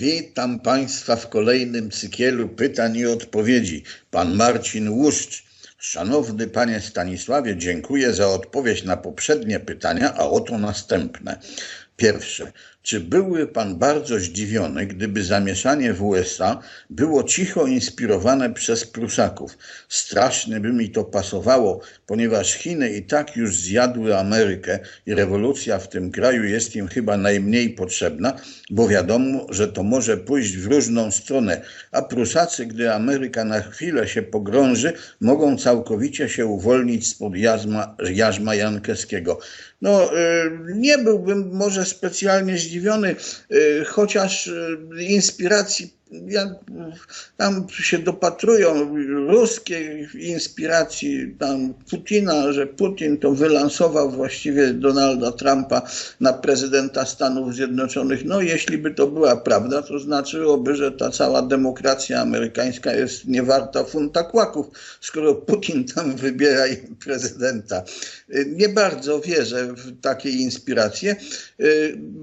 Witam Państwa w kolejnym cykielu pytań i odpowiedzi. Pan Marcin Łuszcz. Szanowny Panie Stanisławie, dziękuję za odpowiedź na poprzednie pytania, a oto następne. Pierwsze. Czy byłby Pan bardzo zdziwiony, gdyby zamieszanie w USA było cicho inspirowane przez Prusaków? Strasznie by mi to pasowało, ponieważ Chiny i tak już zjadły Amerykę i rewolucja w tym kraju jest im chyba najmniej potrzebna, bo wiadomo, że to może pójść w różną stronę, a Prusacy, gdy Ameryka na chwilę się pogrąży, mogą całkowicie się uwolnić spod jarzma, jarzma jankeskiego. No, y, nie byłbym może specjalnie zdziwiony, y, chociaż y, inspiracji jak tam się dopatrują ruskiej inspiracji tam Putina, że Putin to wylansował właściwie Donalda Trumpa na prezydenta Stanów Zjednoczonych. No jeśli by to była prawda, to znaczyłoby, że ta cała demokracja amerykańska jest niewarta funta kłaków, skoro Putin tam wybiera prezydenta. Nie bardzo wierzę w takie inspiracje.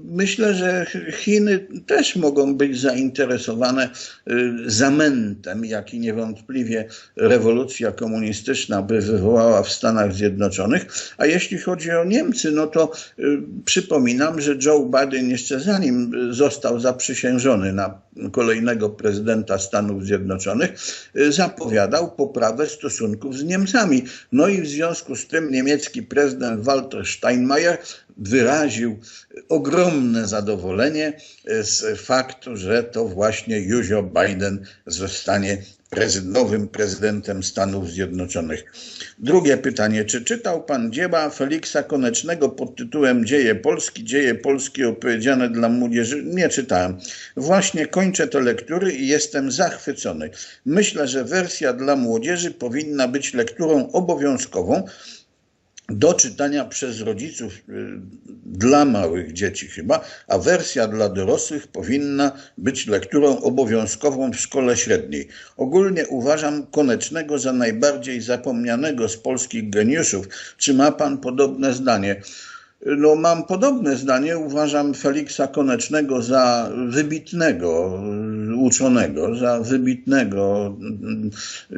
Myślę, że Chiny też mogą być zainteresowane Y, zamętem, jaki niewątpliwie rewolucja komunistyczna by wywołała w Stanach Zjednoczonych. A jeśli chodzi o Niemcy, no to y, przypominam, że Joe Biden jeszcze zanim został zaprzysiężony na kolejnego prezydenta Stanów Zjednoczonych, y, zapowiadał poprawę stosunków z Niemcami. No i w związku z tym niemiecki prezydent Walter Steinmeier wyraził ogromne zadowolenie z faktu, że to właśnie Józio Biden zostanie nowym prezydentem Stanów Zjednoczonych. Drugie pytanie. Czy czytał pan dzieła Feliksa Konecznego pod tytułem Dzieje Polski, Dzieje Polski opowiedziane dla młodzieży? Nie czytałem. Właśnie kończę te lektury i jestem zachwycony. Myślę, że wersja dla młodzieży powinna być lekturą obowiązkową, do czytania przez rodziców y, dla małych dzieci chyba, a wersja dla dorosłych powinna być lekturą obowiązkową w szkole średniej. Ogólnie uważam Konecznego za najbardziej zapomnianego z polskich geniuszów. Czy ma pan podobne zdanie? No, mam podobne zdanie. Uważam Feliksa Konecznego za wybitnego uczonego, za wybitnego mm,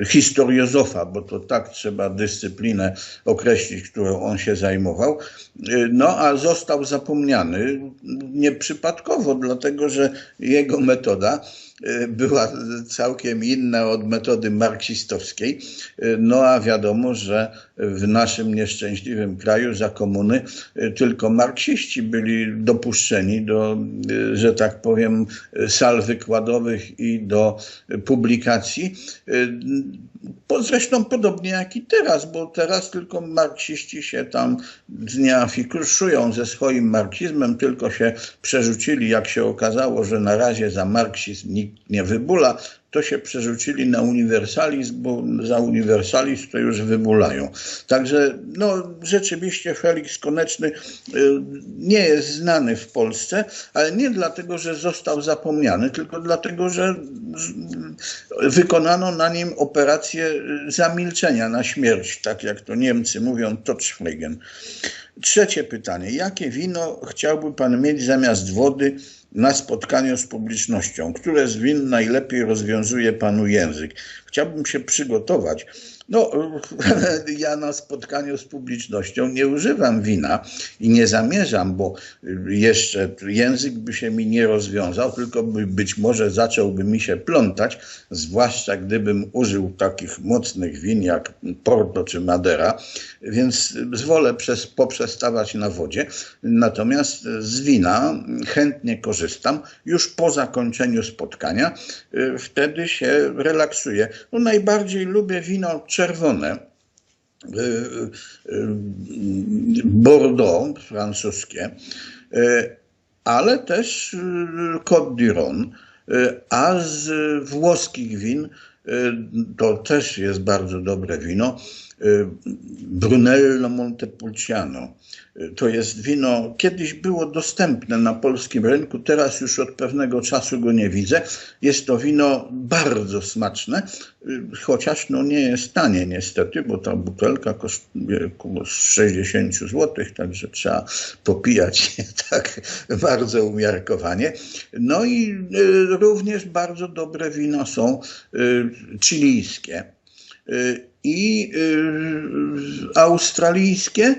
historiozofa, bo to tak trzeba dyscyplinę określić, którą on się zajmował. No, a został zapomniany nieprzypadkowo, dlatego że jego metoda Y, była całkiem inna od metody marksistowskiej. Y, no a wiadomo, że w naszym nieszczęśliwym kraju za komuny y, tylko marksiści byli dopuszczeni do, że tak powiem, sal wykładowych i do publikacji. Zresztą podobnie jak i teraz, bo teraz tylko marksiści się tam nie afikuszują ze swoim marksizmem, tylko się przerzucili, jak się okazało, że na razie za marksizm nikt nie wybula, to się przerzucili na uniwersalizm, bo za uniwersalizm to już wybulają. Także no, rzeczywiście Felix Koneczny y, nie jest znany w Polsce, ale nie dlatego, że został zapomniany, tylko dlatego, że wykonano na nim operację zamilczenia na śmierć, tak jak to Niemcy mówią, Totschweigen. Trzecie pytanie. Jakie wino chciałby pan mieć zamiast wody na spotkaniu z publicznością? Które z win najlepiej rozwiązuje panu język? Chciałbym się przygotować no, ja na spotkaniu z publicznością nie używam wina i nie zamierzam, bo jeszcze język by się mi nie rozwiązał, tylko by być może zacząłby mi się plątać, zwłaszcza gdybym użył takich mocnych win jak Porto czy Madera, więc zwolę przez, poprzestawać na wodzie. Natomiast z wina chętnie korzystam już po zakończeniu spotkania. Wtedy się relaksuję. No, najbardziej lubię wino czerwone, y, y, Bordeaux francuskie, y, ale też Côte d'Iron, a z włoskich win to też jest bardzo dobre wino. Brunello Montepulciano. To jest wino, kiedyś było dostępne na polskim rynku, teraz już od pewnego czasu go nie widzę. Jest to wino bardzo smaczne, y, chociaż no nie jest tanie niestety, bo ta butelka kosztuje około 60 zł, także trzeba popijać je tak bardzo umiarkowanie. No i y, również bardzo dobre wina są y, chilijskie i australijskie,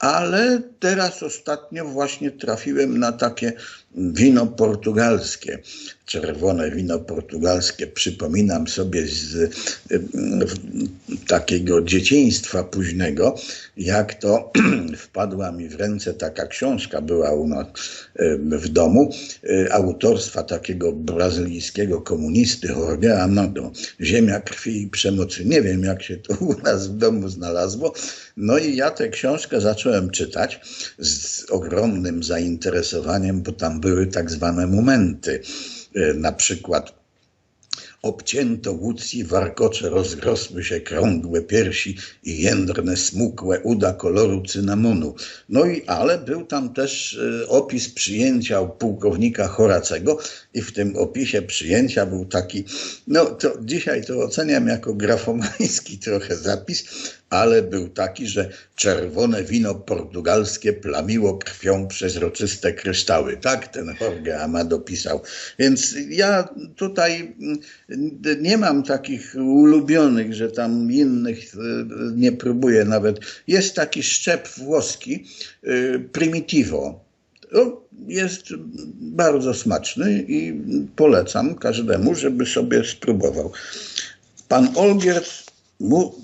ale teraz ostatnio właśnie trafiłem na takie wino portugalskie, czerwone wino portugalskie. Przypominam sobie z y, takiego dzieciństwa późnego, jak to wpadła mi w ręce taka książka, była u nas y, w domu, y, autorstwa takiego brazylijskiego komunisty Jorge Amado, Ziemia krwi i przemocy. Nie wiem, jak się to u nas w domu znalazło. No i ja tę książkę zacząłem czytać z ogromnym zainteresowaniem, bo tam były tak zwane momenty. Y, Na przykład Obcięto łódź i warkocze, rozrosły się krągłe piersi i jędrne, smukłe uda koloru cynamonu. No i ale był tam też e, opis przyjęcia pułkownika Horacego i w tym opisie przyjęcia był taki, no to dzisiaj to oceniam jako grafomański trochę zapis, ale był taki, że czerwone wino portugalskie plamiło krwią przezroczyste kryształy. Tak ten Jorge Amado pisał. Więc ja tutaj mm, nie mam takich ulubionych, że tam innych y, nie próbuję nawet. Jest taki szczep włoski, y, Primitivo. Jest bardzo smaczny i polecam każdemu, żeby sobie spróbował. Pan Olgierd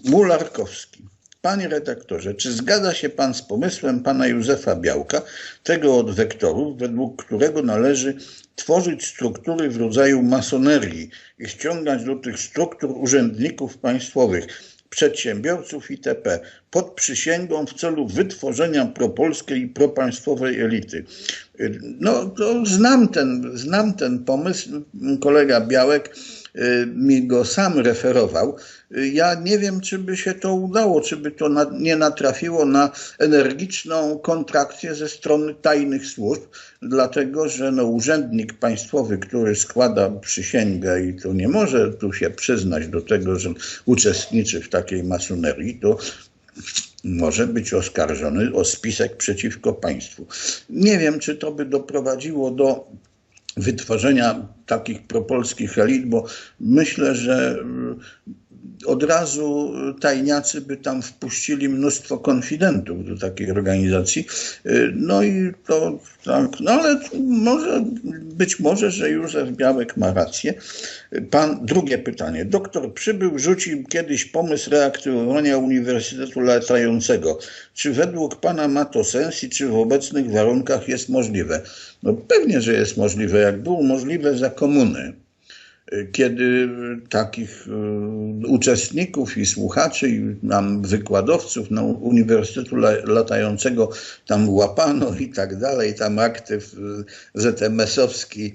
Mularkowski. Panie redaktorze, czy zgadza się pan z pomysłem pana Józefa Białka, tego od wektorów, według którego należy tworzyć struktury w rodzaju masonerii i ściągać do tych struktur urzędników państwowych, przedsiębiorców itp. pod przysięgą w celu wytworzenia propolskiej i propaństwowej elity. No znam ten, znam ten pomysł. Kolega Białek y, mi go sam referował. Ja nie wiem, czy by się to udało, czy by to na, nie natrafiło na energiczną kontrakcję ze strony tajnych służb, dlatego że no, urzędnik państwowy, który składa przysięgę i to nie może tu się przyznać do tego, że uczestniczy w takiej masonerii, to może być oskarżony o spisek przeciwko państwu. Nie wiem, czy to by doprowadziło do wytworzenia takich propolskich elit, bo myślę, że od razu tajniacy by tam wpuścili mnóstwo konfidentów do takiej organizacji. Y, No i to tak, no ale może, być może, że Józef Białek ma rację. Pan, drugie pytanie. Doktor Przybył rzucił kiedyś pomysł reaktywowania Uniwersytetu Latającego. Czy według Pana ma to sens i czy w obecnych warunkach jest możliwe? No pewnie, że jest możliwe. Jak było możliwe za komuny kiedy takich y, uczestników i słuchaczy, i nam wykładowców no, Uniwersytetu La- Latającego tam łapano i tak dalej, tam aktyw y, ZMS-owski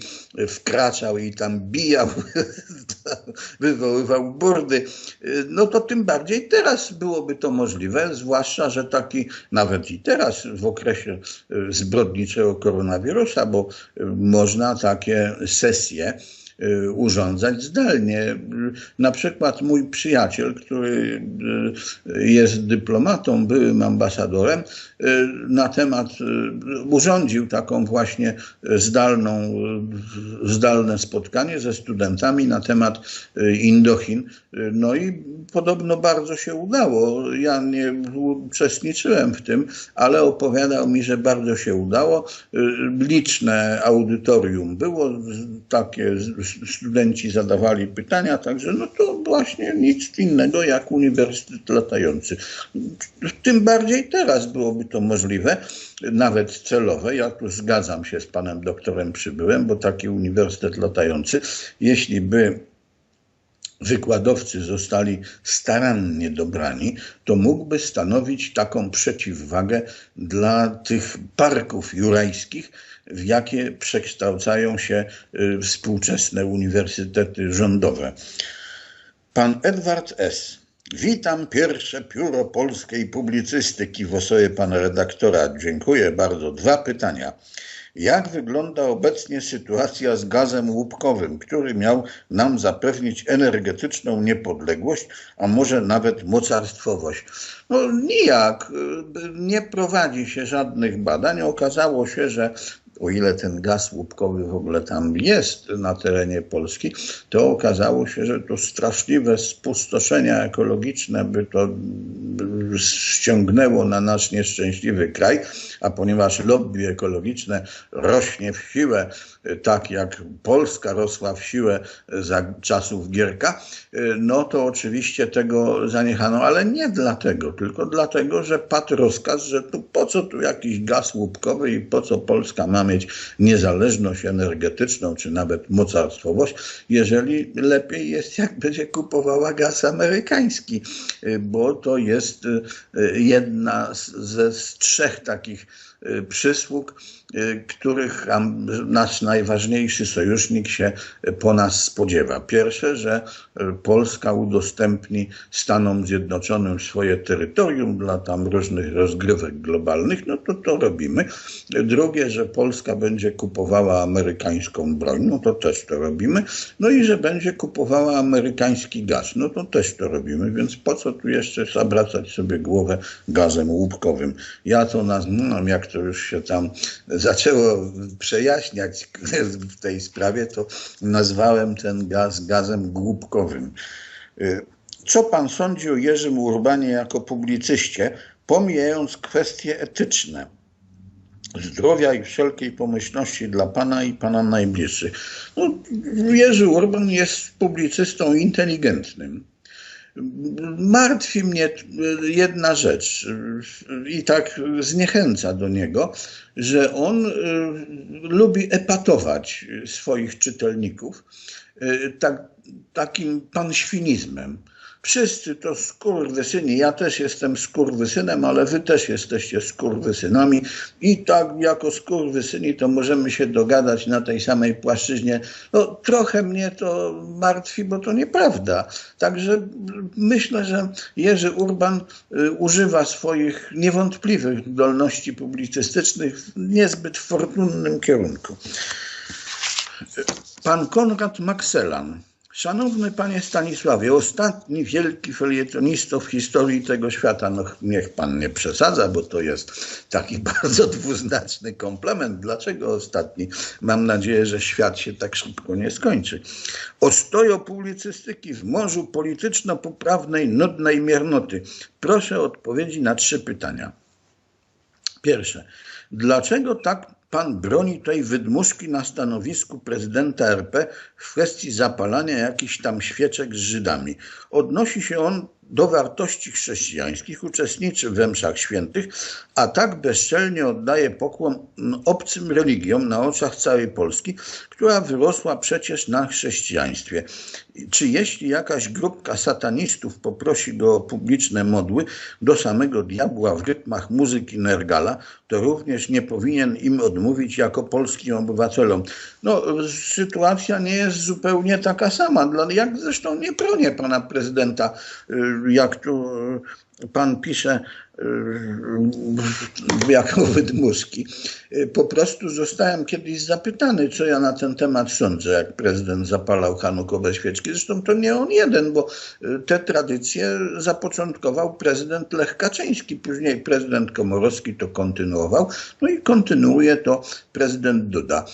wkraczał i tam bijał, wywoływał burdy, y, no to tym bardziej teraz byłoby to możliwe, zwłaszcza, że taki nawet i teraz w okresie zbrodniczego koronawirusa, bo można takie sesje urządzać zdalnie. Y, Na przykład mój przyjaciel, który y, jest dyplomatą, byłym ambasadorem, y, na temat, y, urządził taką właśnie zdalną, y, zdalne spotkanie ze studentami na temat y, Indochin. Y, No i podobno bardzo się udało. Ja nie uczestniczyłem w tym, ale opowiadał mi, że bardzo się udało. Y, Liczne audytorium było, takie studenci zadawali pytania, także no to właśnie nic innego jak Uniwersytet Latający. Tym bardziej teraz byłoby to możliwe, nawet celowe. Ja tu zgadzam się z panem doktorem Przybyłem, bo taki Uniwersytet Latający, jeśli by wykładowcy zostali starannie dobrani, to mógłby stanowić taką przeciwwagę dla tych parków jurajskich, w jakie przekształcają się y, współczesne uniwersytety rządowe. Pan Edward S. Witam pierwsze pióro polskiej publicystyki w osobie pana redaktora. Dziękuję bardzo. Dwa pytania. Jak wygląda obecnie sytuacja z gazem łupkowym, który miał nam zapewnić energetyczną niepodległość, a może nawet mocarstwowość? No nijak. Nie prowadzi się żadnych badań. Okazało się, że o ile ten gaz łupkowy w ogóle tam jest na terenie Polski, to okazało się, że to straszliwe spustoszenia ekologiczne by to ściągnęło na nasz nieszczęśliwy kraj, a ponieważ lobby ekologiczne rośnie w siłę, tak jak Polska rosła w siłę za czasów Gierka, no to oczywiście tego zaniechano, ale nie dlatego, tylko dlatego, że padł rozkaz, że tu po co tu jakiś gaz łupkowy i po co Polska ma mieć niezależność energetyczną, czy nawet mocarstwowość, jeżeli lepiej jest, jak będzie kupowała gaz amerykański, bo to jest jedna ze z trzech takich przysług, których nasz najważniejszy sojusznik się po nas spodziewa. Pierwsze, że Polska udostępni Stanom Zjednoczonym swoje terytorium dla tam różnych rozgrywek globalnych, no to to robimy. Drugie, że Polska będzie kupowała amerykańską broń, no to też to robimy. No i że będzie kupowała amerykański gaz, no to też to robimy, więc po co tu jeszcze zabracać sobie głowę gazem łupkowym? Ja to nazywam, jak to już się tam zaczęło przejaśniać w tej sprawie, to nazwałem ten gaz gazem głupkowym. Co pan sądzi o Jerzym Urbanie jako publicyście, pomijając kwestie etyczne? Zdrowia i wszelkiej pomyślności dla pana i pana najbliższych. No, Jerzy Urban jest publicystą inteligentnym martwi mnie jedna rzecz i tak zniechęca do niego, że on lubi epatować swoich czytelników tak, takim panświnizmem. Wszyscy to skurwysyni. Ja też jestem skurwysynem, ale wy też jesteście skurwysynami. I tak jako skurwysyni to możemy się dogadać na tej samej płaszczyźnie. No trochę mnie to martwi, bo to nieprawda. Także myślę, że Jerzy Urban używa swoich niewątpliwych zdolności publicystycznych w niezbyt fortunnym kierunku. Pan Konrad Makselan Szanowny panie Stanisławie, ostatni wielki felietonisto w historii tego świata, no niech pan nie przesadza, bo to jest taki bardzo dwuznaczny komplement. Dlaczego ostatni? Mam nadzieję, że świat się tak szybko nie skończy. Ostojo publicystyki w morzu polityczno-poprawnej, nudnej miernoty. Proszę odpowiedzi na trzy pytania. Pierwsze. Dlaczego tak pan broni tej wydmuszki na stanowisku prezydenta RP w kwestii zapalania jakichś tam świeczek z Żydami. Odnosi się on do wartości chrześcijańskich, uczestniczy w mszach świętych, a tak bezczelnie oddaje pokłon obcym religiom na oczach całej Polski, która wyrosła przecież na chrześcijaństwie. Czy jeśli jakaś grupka satanistów poprosi go o publiczne modły do samego diabła w rytmach muzyki Nergala, to również nie powinien im odmówić jako polskim obywatelom. No, sytuacja nie jest zupełnie taka sama. Jak zresztą nie bronię pana prezydenta, jak tu pan pisze, jako wydmuszki. Po prostu zostałem kiedyś zapytany, co ja na ten temat sądzę, jak prezydent zapalał hanukowe świeczki. Zresztą to nie on jeden, bo te tradycje zapoczątkował prezydent Lech Kaczyński, później prezydent Komorowski to kontynuował, no i kontynuuje to prezydent Duda.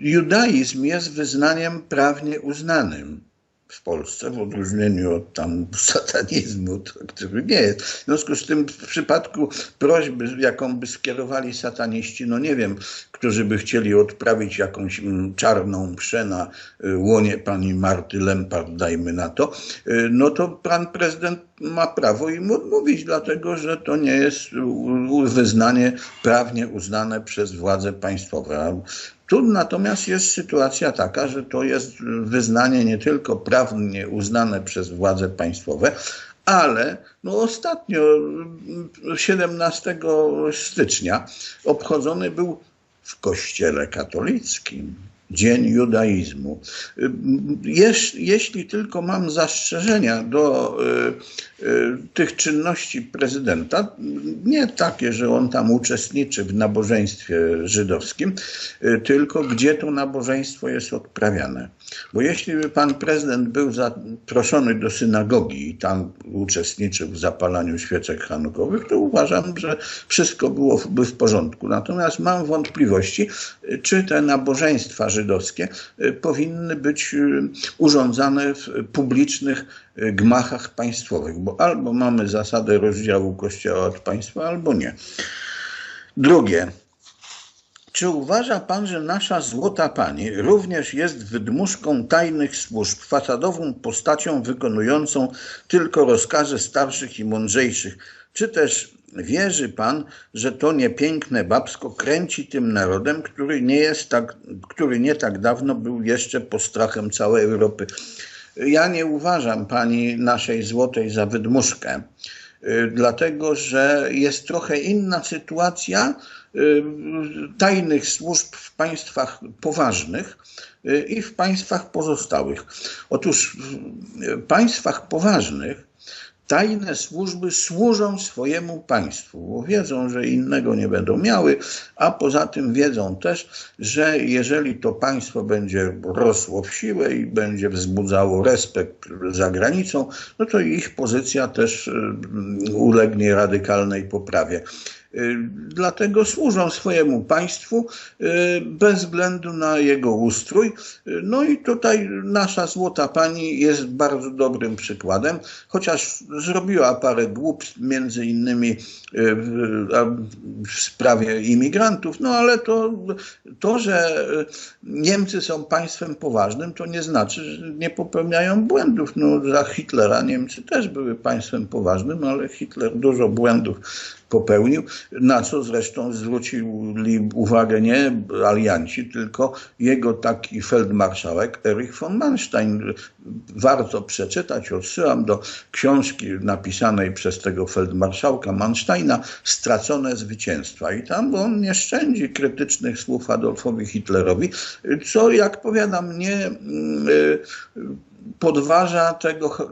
Judaizm jest wyznaniem prawnie uznanym w Polsce, w odróżnieniu od tam satanizmu, który nie jest. W związku z tym w przypadku prośby, jaką by skierowali sataniści, no nie wiem, którzy by chcieli odprawić jakąś mm, czarną mszę na y, łonie pani Marty Lempart, dajmy na to, y, no to pan prezydent ma prawo im odmówić, dlatego że to nie jest wyznanie prawnie uznane przez władze państwowe. Tu natomiast jest sytuacja taka, że to jest wyznanie nie tylko prawnie uznane przez władze państwowe, ale no ostatnio, 17 stycznia, obchodzony był w kościele katolickim Dzień Judaizmu. Jeśli tylko mam zastrzeżenia do y, y, tych czynności prezydenta, nie takie, że on tam uczestniczy w nabożeństwie żydowskim, y, tylko gdzie to nabożeństwo jest odprawiane. Bo jeśli by pan prezydent był zaproszony do synagogi i tam uczestniczył w zapalaniu świeczek hanukowych, to uważam, że wszystko byłoby w porządku. Natomiast mam wątpliwości, czy te nabożeństwa żydowskie y, powinny być y, urządzane w publicznych y, gmachach państwowych, bo albo mamy zasadę rozdziału kościoła od państwa, albo nie. Drugie, czy uważa pan, że nasza złota pani również jest wydmuszką tajnych służb, fasadową postacią wykonującą tylko rozkazy starszych i mądrzejszych? Czy też wierzy pan, że to niepiękne babsko kręci tym narodem, który nie, jest tak, który nie tak dawno był jeszcze postrachem całej Europy? Ja nie uważam pani naszej złotej za wydmuszkę, y, dlatego że jest trochę inna sytuacja Y, tajnych służb w państwach poważnych y, i w państwach pozostałych. Otóż w państwach poważnych tajne służby służą swojemu państwu, bo wiedzą, że innego nie będą miały, a poza tym wiedzą też, że jeżeli to państwo będzie rosło w siłę i będzie wzbudzało respekt za granicą, no to ich pozycja też y, ulegnie radykalnej poprawie. Y, dlatego służą swojemu państwu y, bez względu na jego ustrój. Y, no i tutaj nasza złota pani jest bardzo dobrym przykładem, chociaż zrobiła parę głupstw, między innymi w sprawie imigrantów, no ale to, to, że Niemcy są państwem poważnym, to nie znaczy, że nie popełniają błędów. No, za Hitlera Niemcy też były państwem poważnym, ale Hitler dużo błędów popełnił, na co zresztą zwrócili uwagę nie alianci, tylko jego taki feldmarszałek Erich von Manstein. Warto przeczytać, odsyłam do książki napisanej przez tego feldmarszałka Mansteina Stracone zwycięstwa. I tam on nie szczędzi krytycznych słów Adolfowi Hitlerowi, co jak powiadam, nie podważa tego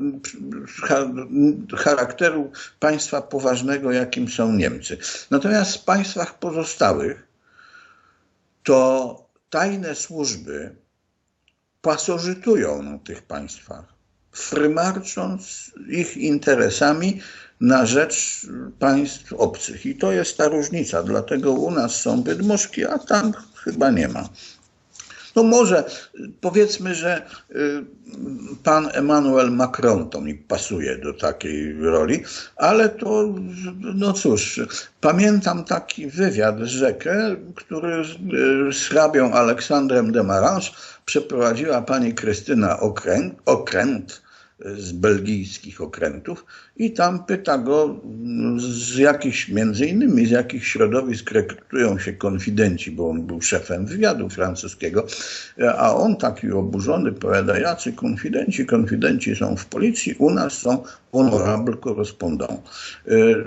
charakteru państwa poważnego, jakim są Niemcy. Natomiast w państwach pozostałych to tajne służby pasożytują na tych państwach, frymarcząc ich interesami na rzecz państw obcych. I to jest ta różnica. Dlatego u nas są bydmuszki, a tam chyba nie ma. No może powiedzmy, że y, pan Emmanuel Macron to mi pasuje do takiej roli, ale to, no cóż, pamiętam taki wywiad z rzekę, który z hrabią Aleksandrem de Marange przeprowadziła pani Krystyna Okręt, Okręt z belgijskich okrętów i tam pyta go z jakich, między innymi z jakich środowisk rekrutują się konfidenci, bo on był szefem wywiadu francuskiego, a on taki oburzony powiada, jacy konfidenci, konfidenci są w policji, u nas są honorable correspondent.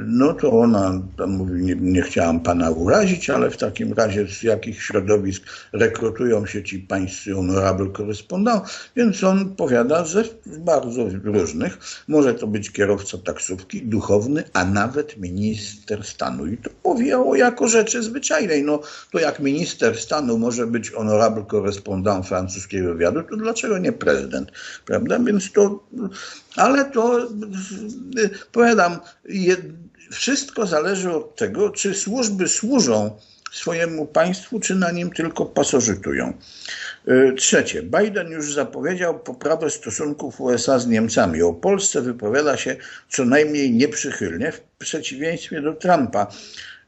No to ona mówi, nie, nie chciałam pana urazić, ale w takim razie z jakich środowisk rekrutują się ci pańscy honorable correspondent, więc on powiada, że bardzo różnych, może to być kierowca taksówki, duchowny, a nawet minister stanu. I to powiało jako rzeczy zwyczajnej. No to jak minister stanu może być honorable korespondent francuskiego wywiadu, to dlaczego nie prezydent? Prawda? Więc to, ale to, powiadam, wszystko zależy od tego, czy służby służą swojemu państwu, czy na nim tylko pasożytują. E, trzecie, Biden już zapowiedział poprawę stosunków USA z Niemcami. O Polsce wypowiada się co najmniej nieprzychylnie, w przeciwieństwie do Trumpa.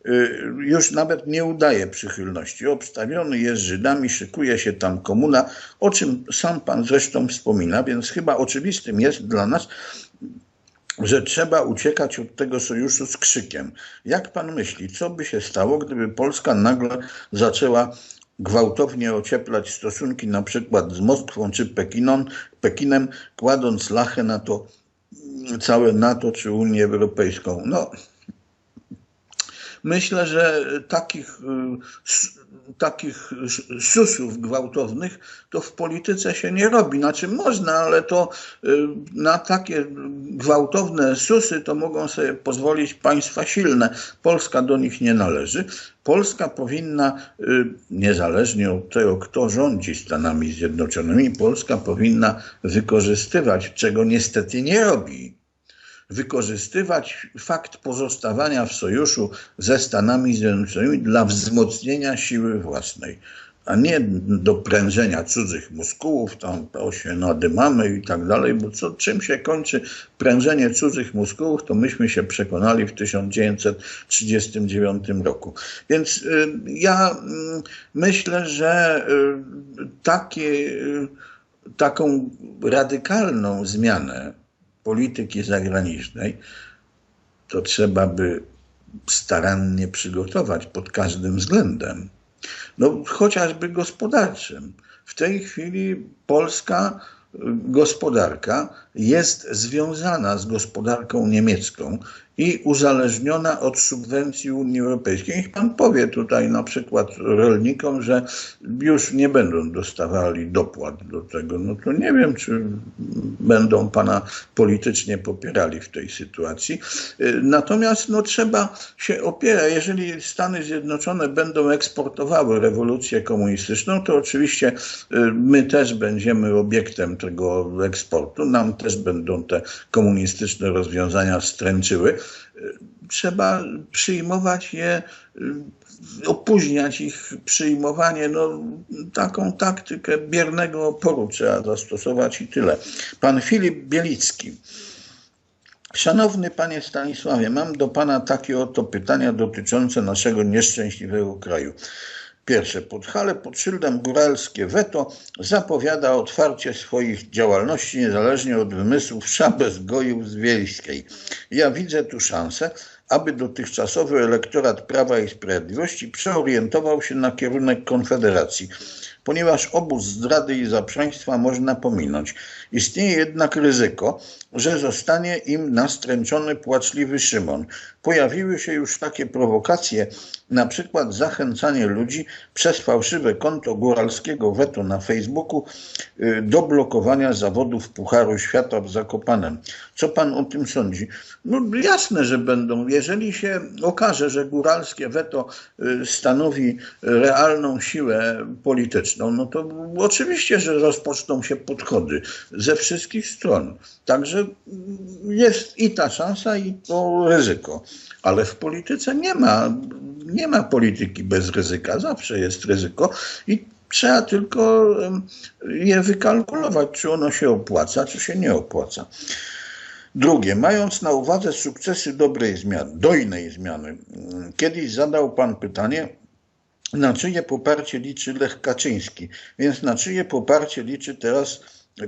E, już nawet nie udaje przychylności. Obstawiony jest Żydami, szykuje się tam komuna, o czym sam pan zresztą wspomina, więc chyba oczywistym jest dla nas, że trzeba uciekać od tego sojuszu z krzykiem. Jak pan myśli, co by się stało, gdyby Polska nagle zaczęła gwałtownie ocieplać stosunki na przykład z Moskwą czy Pekiną, Pekinem, kładąc lachę na to całe NATO czy Unię Europejską? No, myślę, że takich, y, takich susów gwałtownych to w polityce się nie robi. Znaczy można, ale to y, na takie gwałtowne susy to mogą sobie pozwolić państwa silne. Polska do nich nie należy. Polska powinna, y, niezależnie od tego, kto rządzi Stanami Zjednoczonymi, Polska powinna wykorzystywać, czego niestety nie robi, wykorzystywać fakt pozostawania w sojuszu ze Stanami Zjednoczonymi dla wzmocnienia siły własnej, a nie do prężenia cudzych muskułów, tam to się nadymamy i tak dalej, bo co, czym się kończy prężenie cudzych muskułów, to myśmy się przekonali w 1939 roku. Więc y, ja y, myślę, że y, takie, y, taką radykalną zmianę polityki zagranicznej, to trzeba by starannie przygotować pod każdym względem. No, chociażby gospodarczym. W tej chwili Polska gospodarka jest związana z gospodarką niemiecką i uzależniona od subwencji Unii Europejskiej. Niech pan powie tutaj na przykład rolnikom, że już nie będą dostawali dopłat do tego. No to nie wiem, czy będą pana politycznie popierali w tej sytuacji. Natomiast no, trzeba się opierać. Jeżeli Stany Zjednoczone będą eksportowały rewolucję komunistyczną, to oczywiście my też będziemy obiektem tego eksportu. Nam też będą te komunistyczne rozwiązania stręczyły trzeba przyjmować je, opóźniać ich przyjmowanie. No, taką taktykę biernego oporu trzeba zastosować i tyle. Pan Filip Bielicki. Szanowny panie Stanisławie, mam do pana takie oto pytania dotyczące naszego nieszczęśliwego kraju. Pierwsze, Podhale pod szyldem góralskie weto zapowiada otwarcie swoich działalności niezależnie od wymysłów Szabes Gojów z Wiejskiej. Ja widzę tu szansę, aby dotychczasowy elektorat Prawa i Sprawiedliwości przeorientował się na kierunek Konfederacji ponieważ obóz zdrady i zaprzeństwa można pominąć. Istnieje jednak ryzyko, że zostanie im nastręczony płaczliwy Szymon. Pojawiły się już takie prowokacje, na przykład zachęcanie ludzi przez fałszywe konto góralskiego weto na Facebooku y, do blokowania zawodów Pucharu Świata w Zakopanem. Co pan o tym sądzi? No jasne, że będą. Jeżeli się okaże, że góralskie weto y, stanowi realną siłę polityczną, no to oczywiście, że rozpoczną się podchody ze wszystkich stron. Także jest i ta szansa, i to ryzyko. Ale w polityce nie ma, nie ma polityki bez ryzyka. Zawsze jest ryzyko i trzeba tylko je wykalkulować, czy ono się opłaca, czy się nie opłaca. Drugie, mając na uwadze sukcesy dobrej zmiany, dojnej zmiany, kiedyś zadał Pan pytanie, na czyje poparcie liczy Lech Kaczyński, więc na czyje poparcie liczy teraz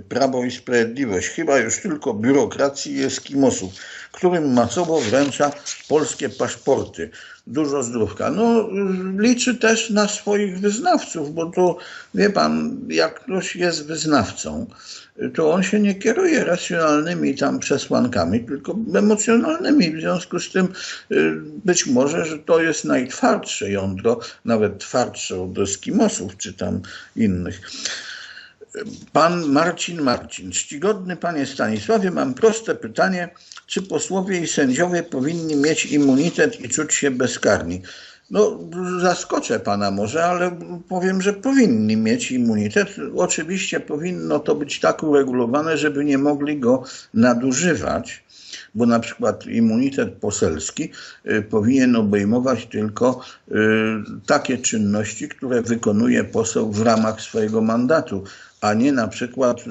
Prawo i Sprawiedliwość, chyba już tylko biurokracji i eskimosów, którym masowo wręcza polskie paszporty. Dużo zdrówka. No, liczy też na swoich wyznawców, bo tu, wie pan, jak ktoś jest wyznawcą, to on się nie kieruje racjonalnymi tam przesłankami, tylko emocjonalnymi. W związku z tym y, być może, że to jest najtwardsze jądro, nawet twardsze od Eskimosów czy tam innych. Pan Marcin Marcin. Czcigodny panie Stanisławie, mam proste pytanie. Czy posłowie i sędziowie powinni mieć immunitet i czuć się bezkarni? No, zaskoczę pana może, ale powiem, że powinni mieć immunitet. Oczywiście powinno to być tak uregulowane, żeby nie mogli go nadużywać bo na przykład immunitet poselski y, powinien obejmować tylko y, takie czynności, które wykonuje poseł w ramach swojego mandatu, a nie na przykład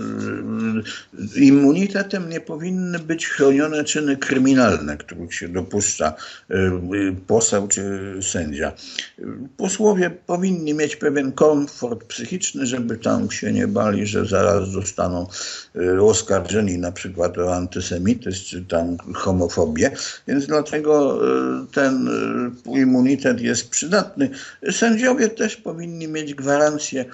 y, immunitetem nie powinny być chronione czyny kryminalne, których się dopuszcza poseł czy sędzia. Posłowie powinni mieć pewien komfort psychiczny, żeby tam się nie bali, że zaraz zostaną oskarżeni na przykład o antysemityzm czy tam homofobię, więc dlatego ten immunitet jest przydatny. Sędziowie też powinni mieć gwarancję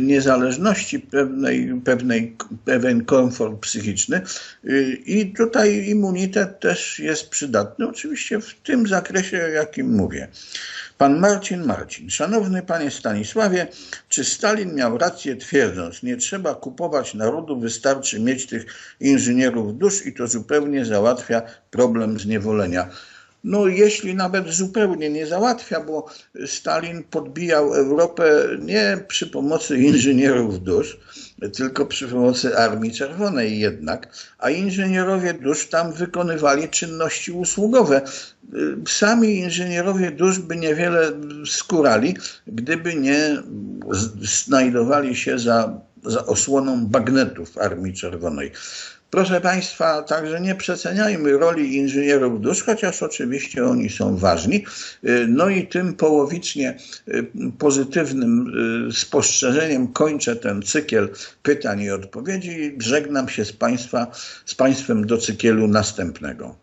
niezależności stabilności, pewnej, pewnej, pewien komfort psychiczny. Y, I tutaj immunitet też jest przydatny, oczywiście w tym zakresie, o jakim mówię. Pan Marcin Marcin. Szanowny panie Stanisławie, czy Stalin miał rację twierdząc, nie trzeba kupować narodu, wystarczy mieć tych inżynierów dusz i to zupełnie załatwia problem zniewolenia. No, jeśli nawet zupełnie nie załatwia, bo Stalin podbijał Europę nie przy pomocy inżynierów dusz, tylko przy pomocy Armii Czerwonej jednak, a inżynierowie dusz tam wykonywali czynności usługowe. Sami inżynierowie dusz by niewiele skórali, gdyby nie znajdowali się za, za osłoną bagnetów Armii Czerwonej. Proszę Państwa, także nie przeceniajmy roli inżynierów dusz, chociaż oczywiście oni są ważni. No i tym połowicznie pozytywnym spostrzeżeniem kończę ten cykiel pytań i odpowiedzi. Żegnam się z Państwa, z Państwem do cykielu następnego.